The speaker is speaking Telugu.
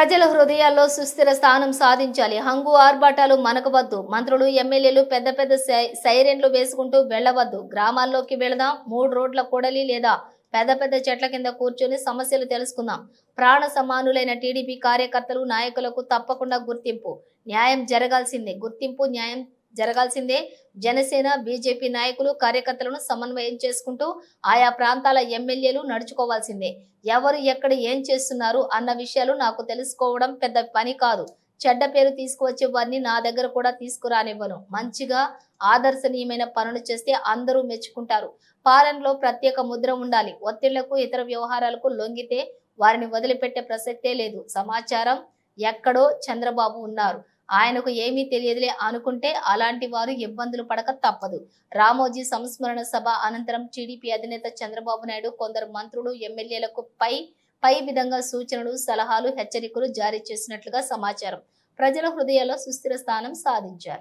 ప్రజల హృదయాల్లో సుస్థిర స్థానం సాధించాలి. హంగు ఆర్భాటాలు మనకు వద్దు మంత్రులు ఎమ్మెల్యేలు పెద్ద పెద్ద సై- సైరెన్లు వేసుకుంటూ వెళ్ళవద్దు గ్రామాల్లోకి వెళదాం. మూడు రోడ్ల కూడలి లేదా పెద్ద పెద్ద చెట్ల కింద కూర్చొని సమస్యలు తెలుసుకుందాం. ప్రాణ సమానులైన టీడీపీ కార్యకర్తలు నాయకులకు తప్పకుండా గుర్తింపు. న్యాయం జరగాల్సిందే. గుర్తింపు న్యాయం జరగాల్సిందే. జనసేన బీజేపీ నాయకులు కార్యకర్తలను సమన్వయం చేసుకుంటూ ఆయా ప్రాంతాల ఎమ్మెల్యేలు నడుచుకోవాల్సిందే. ఎవరు ఎక్కడ ఏం చేస్తున్నారు అన్న విషయాలు నాకు తెలుసుకోవడం పెద్ద పని కాదు. చెడ్డ పేరు తీసుకువచ్చే వారిని నా దగ్గర కూడా తీసుకురానివ్వను. మంచిగా ఆదర్శనీయమైన పనులు చేస్తే అందరూ మెచ్చుకుంటారు. పాలనలో ప్రత్యేక ముద్ర ఉండాలి. ఒత్తిళ్ళకు ఇతర వ్యవహారాలకు లొంగితే వారిని వదిలిపెట్టే ప్రసక్తే లేదు. సమాచారం ఎక్కడో చంద్రబాబు ఉన్నారు. ఆయనకు ఏమీ తెలియదులే అనుకుంటే అలాంటి వారు ఇబ్బందులు పడక తప్పదు. రామోజీ సంస్మరణ సభ అనంతరం టీడీపీ అధినేత చంద్రబాబు నాయుడు కొందరు మంత్రులు ఎమ్మెల్యేలకు పై పై విధంగా సూచనలు సలహాలు హెచ్చరికలు జారీ చేసినట్లుగా సమాచారం. ప్రజల హృదయాల్లో సుస్థిర స్థానం సాధించాలి.